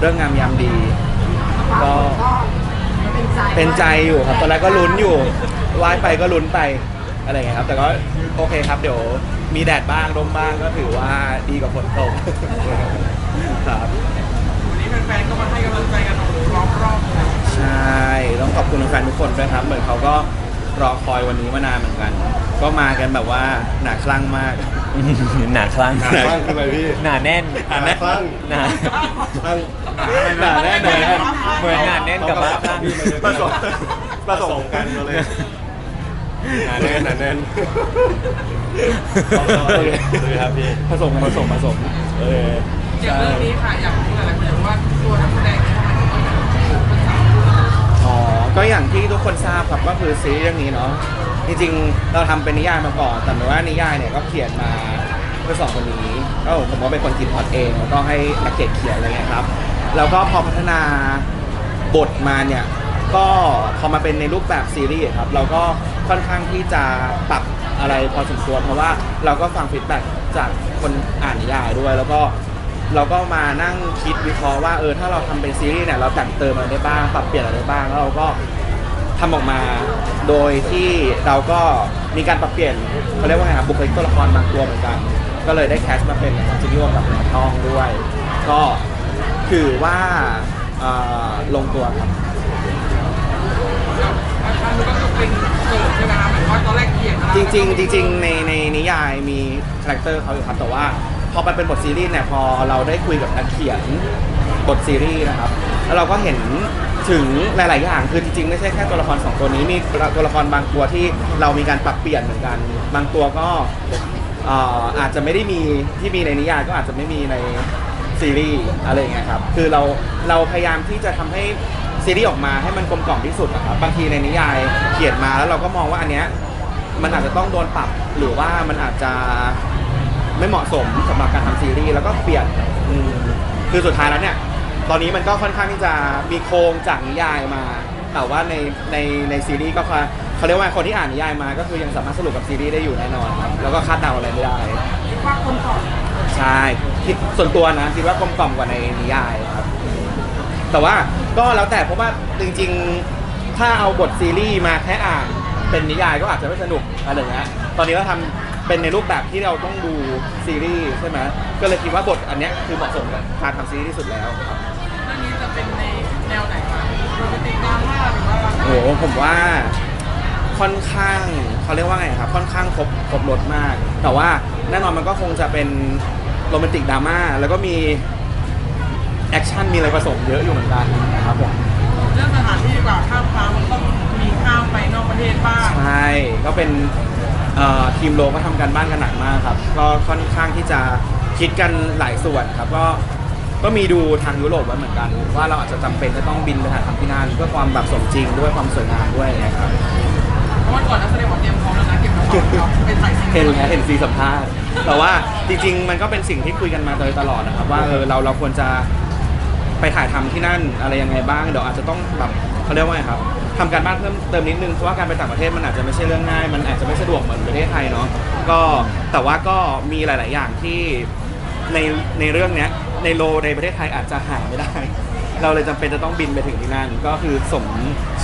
เรื่องงามยามดี ก็เป็นใจอยู่ครับ ตอนแรกก็ลุ้นอยู่ไหว้ไปก็ลุ้นไปอะไรอย่างเงี้ยครับ แต่ก็โอเคครับ เดี๋ยวมีแดดบ้างลมบ้างก็ถือว่าดีกว่าฝนตกครับวันนี้แฟนๆก็มาให้กำลังใจกันโอ้อมรอบใช่ต้องขอบคุณแฟนทุกคนด้วยครับ เหมือนเขาก็รอคอยวันนี้มานานเหมือนกัน ก็มากันแบบว่าหนาคลั่งมาก หนาคลั่งหนาคลั่งคืออะไรพี่หนาแน่นหนาคลั่งหนาคลั่งหนาแน่นหนาแน่นเหมือนหนาแน่นกับบ้าคลั่งผสมผสมกันก็เลยหนาแน่นหนาแน่นเลยครับพี่ผสมผสมผสมเอออย่างเรื่องนี้ค่ะอยากรู้หลายๆคนว่าตัวนักแสดงเนี่ยทำไมถึงต้องเป็นเป็นสาวอ๋อก็อย่างที่ทุกคนทราบครับก็คือซีรีส์เรื่องนี้เนาะ จริงๆเราทำเป็นนิยายมาก่อน แต่หมายว่านิยายเนี่ยก็เขียนมาเพื่อสองคนนี้ก็ผมก็เป็นคนคิดพล็อตเองแล้วก็ให้นักเขียนเขียนอะไรเงี้ยครับแล้วก็พอพัฒนาบทมาเนี่ยก็พอมาเป็นในรูปแบบซีรีส์ครับเราก็ค่อนข้างที่จะปรับอะไรพอสมควรเพราะว่าเราก็ฟังฟีดแบ็กจากคนอ่านนิยายด้วย แล้วก็เราก็มานั่งคิดวิเคราะห์ว่าเออถ้าเราทำเป็นซีรีส์เนี่ยเราแต่งเติมอะไรได้บ้างปรับเปลี่ยนอะไรได้บ้างแล้วเราก็ ทำออกมา โดยที่เราก็มีการปรับเปลี่ยนเขาเรียกว่าไงครับบุคลิกตัวละครบางตัวเหมือนกัน ก็เลยได้แคสต์มาเป็นจิมมี่วกับหนทองด้วย ก็ถือว่าเอ่อลงตัวครับอาคารมันก็คือเป็นเกิดใช่ไหมครับหมายถึงว่าตอนแรกเขียนมาจริงๆจริงๆในในนิยายมีคาแรคเตอร์เขาอยู่ครับ แต่ว่าพอมันเป็นบทซีรีส์เนี่ยพอเราได้คุยกับนักเขียนบทซีรีส์นะครับ แล้วเราก็เห็น ถึงหลาย ๆ อย่าง คือจริง ๆ ไม่ใช่แค่ตัวละครสองตัวนี้ มีตัวละครบางตัวที่เรามีการปรับเปลี่ยนเหมือนกัน บางตัวก็เอ่ออาจจะไม่ได้มีที่มีในนิยายก็อาจจะไม่มีในซีรีส์อะไรอย่างเงี้ยครับ คือเราเราพยายามที่จะทำให้ซีรีส์ออกมาให้มันกลมกล่อมที่สุดนะครับ บางทีในนิยายเขียนมาแล้วเราก็มองว่าอันเนี้ยมันอาจจะต้องโดนปรับ หรือว่ามันอาจจะไม่เหมาะสมสำหรับการทำซีรีส์แล้วก็เปลี่ยนอืมคือสุดท้ายแล้วเนี่ย ตอนนี้มันก็ค่อนข้างที่จะมีโครงจากนิยายมา แต่ว่าในในในซีรีส์ก็คือเขาเรียกว่าคนที่อ่านนิยายมาก็คือยังสามารถสรุปกับซีรีส์ได้อยู่แน่นอนครับแล้วก็คาดเดาอะไรไม่ได้คว่าคนก่อนใช่คิดส่วนตัวนะคิดว่ากลมกล่อมกว่าในนิยายครับ แต่ว่าก็แล้วแต่เพราะว่าจริงๆถ้าเอาบทซีรีส์มาแค่อ่านเป็นนิยายก็อาจจะไม่สนุกอะไรอย่างเงี้ยตอนนี้เราทำเป็นในรูปแบบที่เราต้องดูซีรีส์ใช่ไหมก็เลยคิดว่าบทอันนี้คือเหมาะสมกับการทำซีรีส์ที่สุดแล้วครับ โรแมนติกดราม่าหรือว่าโอ้โหผมว่าค่อนข้างเขาเรียกว่าไงครับ ค่อนข้างครบครบรถมาก แต่ว่าแน่นอนมันก็คงจะเป็นโรแมนติกดราม่าแล้วก็มีแอคชั่นมีอะไรผสมเยอะอยู่เหมือนกันนะครับผมเรื่องสถานที่ดีกว่าข้ามฟ้ามันต้องมีข้ามไปนอกประเทศบ้างใช่ก็เป็นเอ่อทีมโลก็ทำการบ้านกันหนักมากครับ ก็ค่อนข้างที่จะคิดกันหลายส่วนครับ ก็ ก็มีดูทางยุโรปไว้เหมือนกัน ว่าเราอาจจะจำเป็นจะต้องบินไปถ่ายทำที่นั่นเพื่อความแบบสมจริงด้วยความสวยงามด้วยนะครับเพราะวันก่อนนักแสดงบอกเตรียมพร้อมแล้วนะเก็บกระเป๋าครับไปถ่ายซีรีส์เห็นแล้วเห็นซีสัมภาษณ์แต่ว่าจริง ๆ มันก็เป็นสิ่งที่คุยกันมาโดยตลอดนะครับว่าเออเราเราควรจะไปถ่ายทำที่นั่นอะไรยังไงบ้างเดี๋ยวอาจจะต้องแบบเขาเรียกว่าไงครับทำการบ้านเพิ่มเติมนิดนึงเพราะว่าการไปต่างประเทศมันอาจจะไม่ใช่เรื่องง่าย มันอาจจะไม่สะดวกเหมือนประเทศไทยเนาะก็แต่ว่าก็มีหลาย ๆ อย่างที่ในในเรื่องเนี้ย ในโลในประเทศไทยอาจจะหาไม่ได้ เราเลยจำเป็นจะต้องบินไปถึงที่นั่นก็คือสม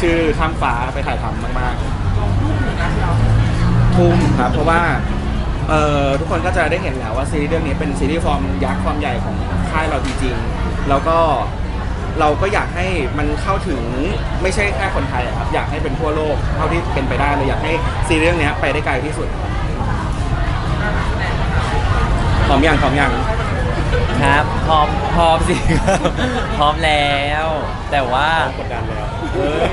ชื่อข้ามฟ้าไปถ่ายทำมากๆทุ่มครับเพราะว่าเอ่อทุกคนก็จะได้เห็นแล้วว่าซีรีส์เรื่องนี้เป็นซีรีส์ฟอร์มยักษ์ความใหญ่ของค่ายเราจริงๆแล้วก็เราก็อยากให้มันเข้าถึงไม่ใช่แค่คนไทยอะครับอยากให้เป็นทั่วโลกเท่าที่เป็นไปได้เลยอยากให้ซีรีส์เรื่องนี้ไปได้ไกลที่สุดพร้อมยังพร้อมยัง ครับ พร้อมพร้อมสิพร้อมแล้ว แต่ว่ากดดันแล้วเฮ้ย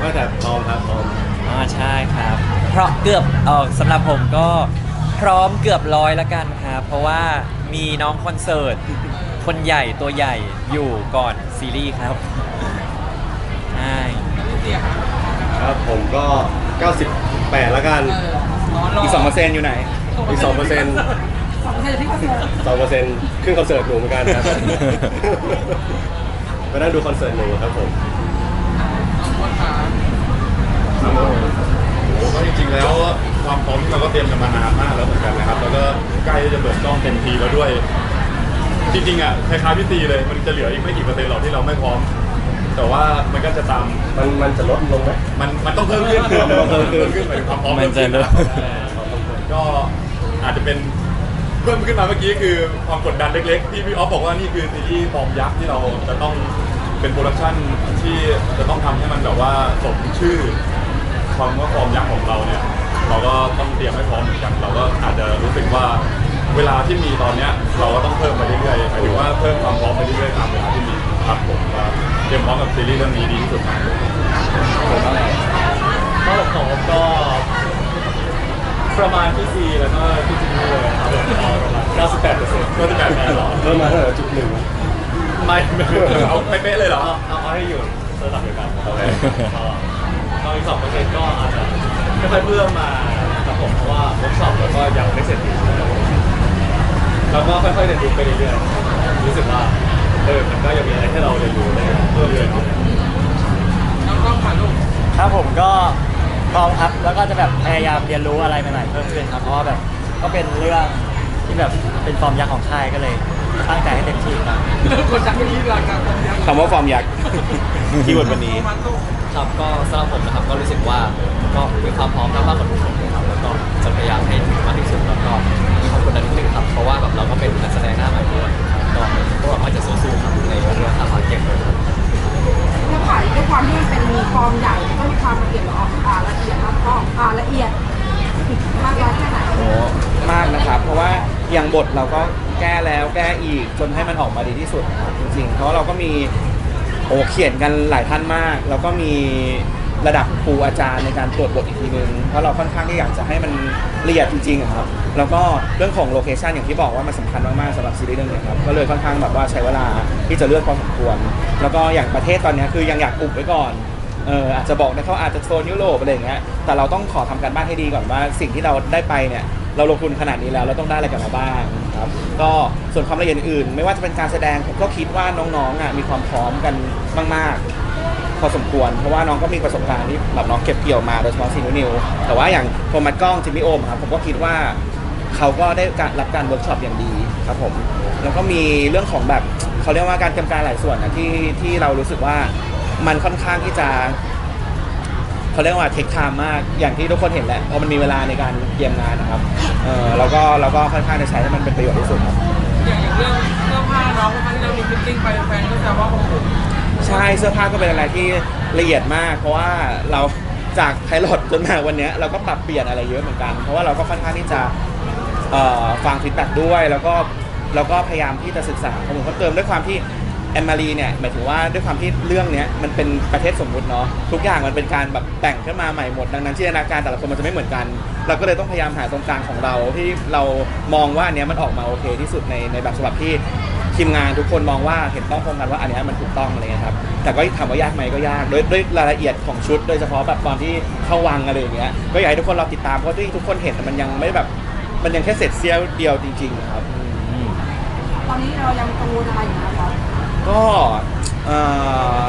ว่าแต่พร้อมครับพร้อมอ๋อใช่ครับ เพราะเกือบเออสำหรับผมก็พร้อมเกือบร้อยละกันครับเพราะว่ามีน้องคอนเสิร์ตคนใหญ่ตัวใหญ่อยู่ก่อนซีรีส์ครับใช่เสียครับครับผมก็ 98แล้วกันเออร้อนรออีกสองเปอร์เซ็นต์อยู่ไหน อีก2%เปอร์เซ็นต์ สองเปอร์เซ็นต์ที่คอนเสิร์ตสองเปอร์เซ็นต์ขึ้นคอนเสิร์ตหนูเหมือนกันครับ ไปนั่งดูคอนเสิร์ตหนูครับผมคนขาโอ้โหก็จริงๆแล้วความพร้อมที่เราก็เตรียมกันมานานมากแล้วเหมือนกันนะครับ แล้วก็ใกล้จะเปิดกล้องเต็มทีแล้วด้วย จริงๆอะคล้ายๆพี่ตีเลยมันจะเหลืออีกไม่กี่เปอร์เซ็นต์หรอกที่เราไม่พร้อม แต่ว่ามันก็จะตามมันมันจะลดลงไหม มันมันต้องเพิ่มขึ้นมันต้องเพิ่มขึ้นขึ้นหมายถึงความพร้อมมันจะเพิ่ขึ้ก็อาจจะเป็น เพิ่มขึ้นมาเมื่อกี้คือความกดดันเล็กๆที่พี่ออฟบอกว่านี่คือซีรีส์ฟอร์มยักษ์ที่เราจะต้องเป็นโปรดักชั่นที่จะต้องทำให้มันแบบว่าสมชื่อความว่าฟอร์มยักษ์ของเราเนี่ยเราก็ต้องเตรียมให้พร้อมเหมือนกันเราก็อาจจะรู้สึกว่าเวลาที่มีตอนเนี้ยเราก็ต้องเพิ่มไปเรื่อยๆหมายถึงว่าเพิ่มความพร้อมไปเรื่อยๆตามเวลาที่มีครับผมว่าเตรียมพร้อมกับซีรีส์เรื่องนี้ดีที่สุดครับก็ของผมก็ ประมาณที่ซีแล้วก็ที่จิมมี่เลยครับประมาณ98เปอร์เซ็นต์ก็จะแบบนี้เหรอเพิ่มมาเท่าไหร่จุดหนึ่ง ไม่ไม่เอาเป๊ะๆเลยเหรอเอาเอาเอาให้อยู่ระดับเดียวกันครับก็อีกสองเปอร์เซ็นต์ก็อาจจะค่อยๆเพิ่มมาครับผมเพราะว่าเวิร์กช็อปแล้วก็ยังไม่เสร็จดีเราก็ค่อยๆเรียนรู้ไปเรื่อยๆรู้สึกว่าเออมันก็ยังมีอะไรให้เราเรียนรู้ได้เพิ่มเรื่อยๆน้องต้องผ่านลูก ครับผมก็พ ร้อมครับ แล้วก็จะแบบพยายามเรียนรู้อะไรใหม่ๆเพิ่มขึ้นครับ เพราะว่าแบบก็เป็นเรื่องที่แบบเป็นฟอร์มยักษ์ของค่ายก็เลยตั้งใจให้เต็มที่ครับเรื่องคนจักรนี้ราคาความยักษ์คำว่าฟอร์มยักษ์คีย์เวิร์ดวันนี้มันต้องครับก็สำหรับผมนะครับก็รู้สึกว่าก็มีความพร้อมมากกว่าทุกคนเลยครับแล้วก็จะพยายามให้ถึงมากที่สุดแล้วก็มีความกดดันนิดนึงครับเพราะว่าแบบเราก็เป็นนักแสดงหน้าใหม่ด้วยครับก็พวกเราก็จะสู้ๆครับในเรื่องทางมาร์เก็ต อย่างบทเราก็แก้แล้วแก้อีกจนให้มันออกมาดีที่สุดนะครับจริงๆ เพราะเราก็มีโอ้เขียนกันหลายท่านมาก แล้วก็มีระดับครูอาจารย์ในการตรวจบทอีกทีนึง เพราะเราค่อนข้างที่อยากจะให้มันละเอียดจริงๆอะครับ แล้วก็เรื่องของโลเคชันอย่างที่บอกว่ามันสำคัญมากๆสำหรับซีรีส์เรื่องนี้ครับ ก็เลยค่อนข้างแบบว่าใช้เวลาที่จะเลือกพอสมควร แล้วก็อย่างประเทศตอนนี้คือยังอยากอุบไว้ก่อน เอออาจจะบอกนะเขาอาจจะโซนยุโรปอะไรอย่างเงี้ย แต่เราต้องขอทำการบ้านให้ดีก่อนว่าสิ่งที่เราได้ไปเนี่ย เราลงทุนขนาดนี้แล้วเราต้องได้อะไรกลับมาบ้างครับก็ส่วนความละเอียดอื่นๆไม่ว่าจะเป็นการแสดงผมก็คิดว่าน้องๆอะมีความพร้อมกันมากๆพอสมควร เพราะว่าน้องก็มีประสบการณ์ที่แบบน้องเก็บเกี่ยวมาโดยเฉพาะซีนิวแต่ว่าอย่างโทมัสกล้องจิมมี่โอมครับผมก็คิดว่าเขาก็ได้การรับการเวิร์กช็อปอย่างดีครับผมแล้วก็มีเรื่องของแบบเขาเรียกว่าการเตรียมการหลายส่วนนะที่ที่เรารู้สึกว่ามันค่อนข้างที่จะ เขาเรียกว่าเทคไทม์มากอย่างที่ทุกคนเห็นแหละเพราะมันมีเวลาในการเตรียมงานนะครับเออแล้วก็เราก็ค่อนข้างจะใช้ให้มันเป็นประโยชน์ที่สุดครับอย่างอย่างเรื่องเสื้อผ้าน้องครั้งที่เรามีฟิตติ้งไปแฟนก็แซวว่าโอ้โหใช่เสื้อผ้าก็เป็นอะไรที่ละเอียดมาก เพราะว่าเราจากไพลอตจนมาวันเนี้ยเราก็ปรับเปลี่ยนอะไรเยอะเหมือนกัน เพราะว่าเราก็ค่อนข้างที่จะเอ่อฟังฟีดแบ็กด้วยแล้วก็เราก็พยายามที่จะศึกษาข้อมูลเพิ่มเติมด้วยความที่ แอนมารีเนี่ยหมายถึงว่าด้วยความที่เรื่องเนี้ยมันเป็นประเทศสมมุติเนาะทุกอย่างมันเป็นการแบบแต่งขึ้นมาใหม่หมด ดังนั้นจินตนาการแต่ละคนมันจะไม่เหมือนกัน เราก็เลยต้องพยายามหาตรงกลางของเราที่เรามองว่าอันเนี้ยมันออกมาโอเคที่สุดในในแบบฉบับที่ทีมงานทุกคนมองว่าเห็นต้องตรงกันว่าอันเนี้ยมันถูกต้องอะไรเงี้ยครับแต่ก็ถามว่ายากไหมก็ยากด้วยด้วยรายละเอียดของชุด โดยเฉพาะแบบตอนที่เข้าวังอะไรอย่างเงี้ยก็อยากให้ทุกคนรอติดตามเพราะที่ทุกคนเห็นมันยังไม่แบบมันยังแค่เสร็จเสี้ยวเดียวจริงๆครับตอนนี้เรายังกังวลอะไรอยู่นะครับ ก็เอ่อ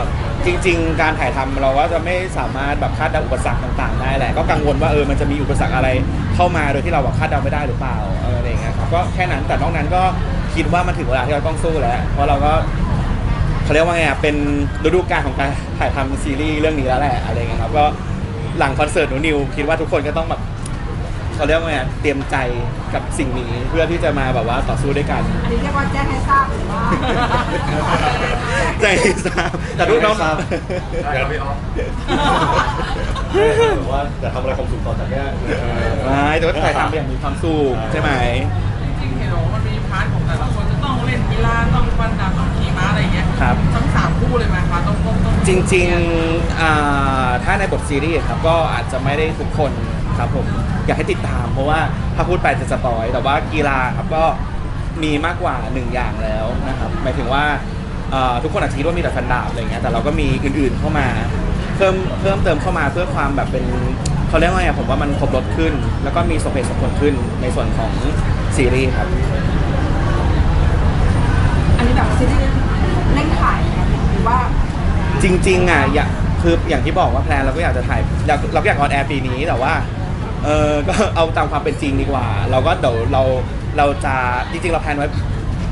จริง ๆ การถ่ายทำเราก็จะไม่สามารถแบบคาดเดาอุปสรรคต่าง ๆ ได้แหละ ก็กังวลว่าเออมันจะมีอุปสรรคอะไรเข้ามาโดยที่เราแบบคาดเดาไม่ได้หรือเปล่าเอออะไรอย่างเงี้ยครับก็แค่นั้นแต่นอกนั้นก็คิดว่ามันถึงเวลาที่เราต้องสู้แล้ว เพราะเราก็เขาเรียกว่าไงอะเป็นฤดูกาลของการถ่ายทำซีรีส์เรื่องนี้แล้วแหละอะไรเงี้ยครับก็หลังคอนเสิร์ตหนูนิวคิดว่าทุกคนก็ต้องแบบ เขาเรียกว่าไงอะเตรียมใจกับสิ่งนี้เพื่อที่จะมาแบบว่าต่อสู้ด้วยกัน อันนี้เรียกว่าแจ้งให้ทราบหรือว่าใจทราบแต่ลูกน้องทราบได้ครับพี่ออฟแบบว่าจะทำอะไรความสุขต่อจากเนี้ยไม่แต่ว่าถ่ายทำอย่างมีความสุขใช่ไหมจริงๆเห็นบอกว่ามันมีพาร์ทของแต่ละคนจะต้องเล่นกีฬาต้องฟันดาบต้องขี่ม้าอะไรอย่างเงี้ยครับ ทั้งสามคู่เลยไหมคะต้องต้องต้องจริงๆอ่าถ้าในบทซีรีส์ครับก็อาจจะไม่ได้ทุกคน ครับผมอยากให้ติดตาม เพราะว่าถ้าพูดไปจะสปอยแต่ว่ากีฬาครับก็มีมากกว่าหนึ่งอย่างแล้วนะครับหมายถึงว่าอ่าทุกคนอาจจะคิดว่ามีแต่ฟันดาบอะไรเงี้ยแต่เราก็มีอื่นๆเข้ามา เพิ่มเพิ่มเติมเข้ามาเพื่อความแบบเป็นเขาเรียกว่าไงผมว่ามันครบรถขึ้น แล้วก็มีสมเหตุสมผลขึ้นในส่วนของซีรีส์ครับ อันนี้แบบซีรีส์เร่งถ่ายไหมหรือว่า จริงๆอะอยากคืออย่างที่บอกว่าแพลนเราก็อยากจะถ่ายอยากเราก็อยากออนแอร์ปีนี้แต่ว่า เออก็เอาตามความเป็นจริงดีกว่า เราก็เดี๋ยวเราเราจะจริงๆเราแพลนไว้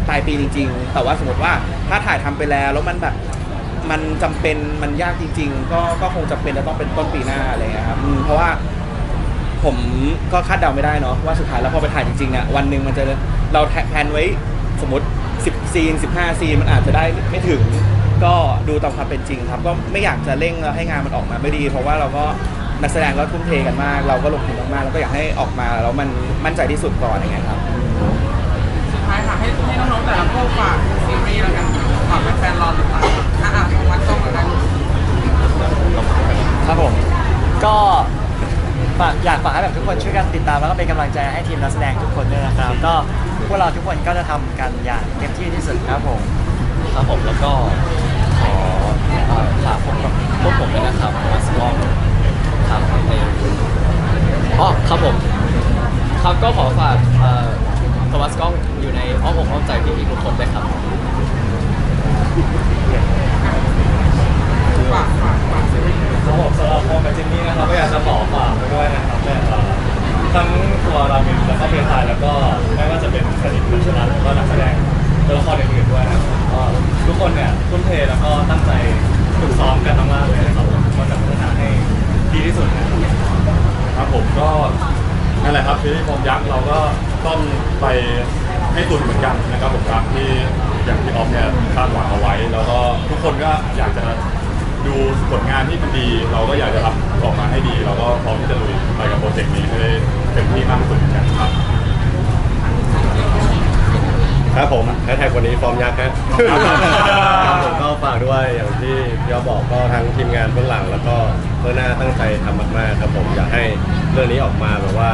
ปลายปีจริง ๆ แต่ว่าสมมติว่าถ้าถ่ายทำไปแล้วแล้วมันแบบมันจำเป็นมันยากจริง ๆ ก็ก็คงจำเป็นจะต้องเป็นต้นปีหน้าอะไรเงี้ยครับอืมเพราะว่า ผมก็คาดเดาไม่ได้เนาะว่าสุดท้ายแล้วพอไปถ่ายจริงๆอะวันหนึ่งมันจะเราแพลนไว้สมมติ 10 ซีน 15 ซีน มันอาจจะได้ไม่ถึง ก็ดูตามความเป็นจริงครับ ก็ไม่อยากจะเร่งแล้วให้งานมันออกมาไม่ดี เพราะว่าเราก็ นักแสดงก็ทุ่มเทกันมาก เราก็ลงทุนมากๆแล้วก็อยากให้ออกมาแล้วมันมั่นใจที่สุดก่อนอย่างเงี้ยครับ สุดท้ายค่ะให้ให้น้องๆแต่ละคู่ฝากซีรีส์แล้วกันฝากแฟนๆรอติดตามอะอะวัดต้องกันครับผมก็ฝากอยากฝากให้แบบทุกคนช่วยกันติดตามแล้วก็เป็นกำลังใจให้ทีมนักแสดงทุกคนด้วยนะครับ ก็พวกเราทุกคนก็จะทำกันอย่างเต็มที่ที่สุดครับผม ครับผมแล้วก็ขอเอ่อฝากพวกพวกผมด้วยนะครับมาสกล้อง ครับในอ๋อครับผม ครับก็ขอฝากเอ่อโทมัสกล้องอยู่ในอ้อมอกอ้อมใจพี่ๆทุกคนด้วยครับ เนี่ยคาดหวังเอาไว้ แล้วก็ทุกคนก็อยากจะดูผลงานที่มันดี เราก็อยากจะทำออกมาให้ดี เราก็พร้อมที่จะลุยไปกับโปรเจกต์นี้ให้ได้เต็มที่มากที่สุดเหมือนกันครับ ครับผมแฮชแท็กวันนี้ฟอร์มยักษ์ฮะครับผมก็ฝากด้วยอย่างที่พี่อ๊อฟบอกก็ทั้งทีมงานเบื้องหลัง แล้วก็เบื้องหน้าตั้งใจทำมากๆครับผมอยากให้เรื่องนี้ออกมาแบบว่า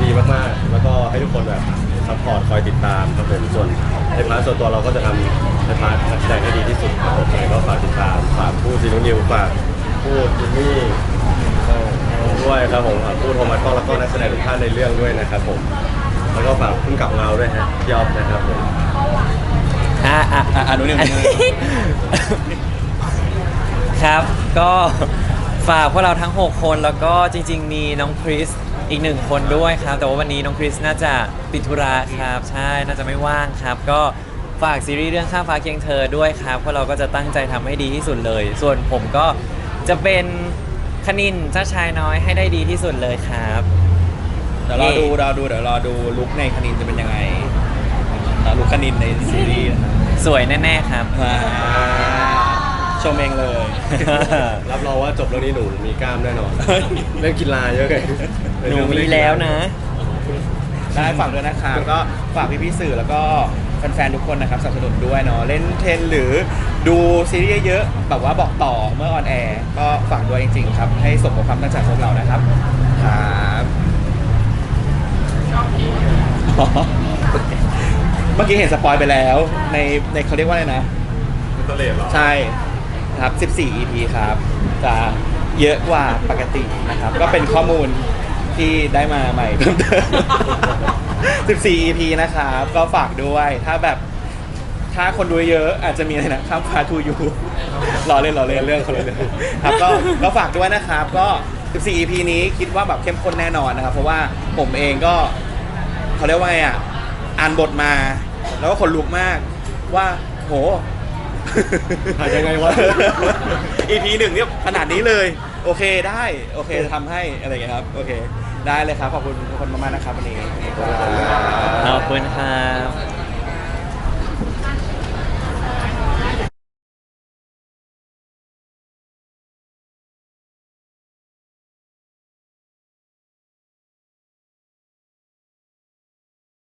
ดีมากๆ แล้วก็ให้ทุกคนแบบ ซัพพอร์ตคอยติดตามครับผมส่วนในพาร์ทส่วนตัวเราก็จะทำในพาร์ทนักแสดงให้ดีที่สุดครับผมยังไงก็ฝากติดตามฝากผู้ซีนุนิวฝากผู้จิมมี่ผมด้วยครับผมฝากผู้โทมัสก็แล้วก็นักแสดงทุกท่านในเรื่องด้วยนะครับผมแล้วก็ฝากพุ่งกับเงาด้วยฮะพี่อ๊อฟนะครับผมอะอะอะอะหนูหนึ่งหนูหนึ่งครับ ก็ฝากพวกเราทั้ง 6 คนแล้วก็จริง ๆ มีน้องคริส อีกหนึ่งคนด้วยครับ แต่ว่าวันนี้น้องคริสน่าจะติดธุระครับ ใช่น่าจะไม่ว่างครับ ก็ฝากซีรีส์เรื่องข้ามฟ้าเคียงเธอด้วยครับพวกเราก็จะตั้งใจทำให้ดีที่สุดเลย ส่วนผมก็จะเป็นคณินเจ้าชายน้อยให้ได้ดีที่สุดเลยครับ เดี๋ยวรอดูรอดูเดี๋ยวรอดูลุคในคณินจะเป็นยังไงรอลุคคณินในซีรีส์นะครับสวยแน่ๆครับอ่า ชมเองเลย รับรองว่าจบเรื่องนี้หนูมีกล้ามแน่นอน เรื่องกีฬาเยอะไงหนูมีแล้วนะ ได้ฝากด้วยนะครับก็ฝากพี่ๆสื่อแล้วก็แฟนๆทุกคนนะครับสนับสนุนด้วยเนาะเล่นเทรนหรือดูซีรีส์เยอะๆแบบว่าบอกต่อเมื่อออนแอร์ก็ฝากด้วยจริง ๆ ครับ ให้สมกับความตั้งใจของพวกเรานะครับครับชอบผีอ๋อเมื่อกี้เห็นสปอยไปแล้ว ในในเขาเรียกว่าอะไรนะอินเตอร์เลดเหรอใช่ ครับ 14 EP ครับ จะเยอะกว่าปกตินะครับ ก็เป็นข้อมูลที่ได้มาใหม่เพิ่มเติม 14 EP นะครับ ก็ฝากด้วย ถ้าแบบ ถ้าคนดูเยอะอาจจะมีอะไรนะข้ามพาทูยูรอเล่นรอเล่นเรื่องคนละเรื่องครับก็ก็ฝากด้วยนะครับ ก็ 14 EP นี้คิดว่าแบบเข้มข้นแน่นอนนะครับ เพราะว่าผมเองก็เขาเรียกว่าไงอะ อ่านบทมา แล้วก็ขนลุกมากว่า โห หายยังไงวะ EP หนึ่งเนี่ยขนาดนี้เลย โอเคได้โอเคจะทำให้อะไรอย่างเงี้ยครับโอเค ได้เลยครับขอบคุณทุกคนมากๆนะครับวันนี้ ขอบคุณครับ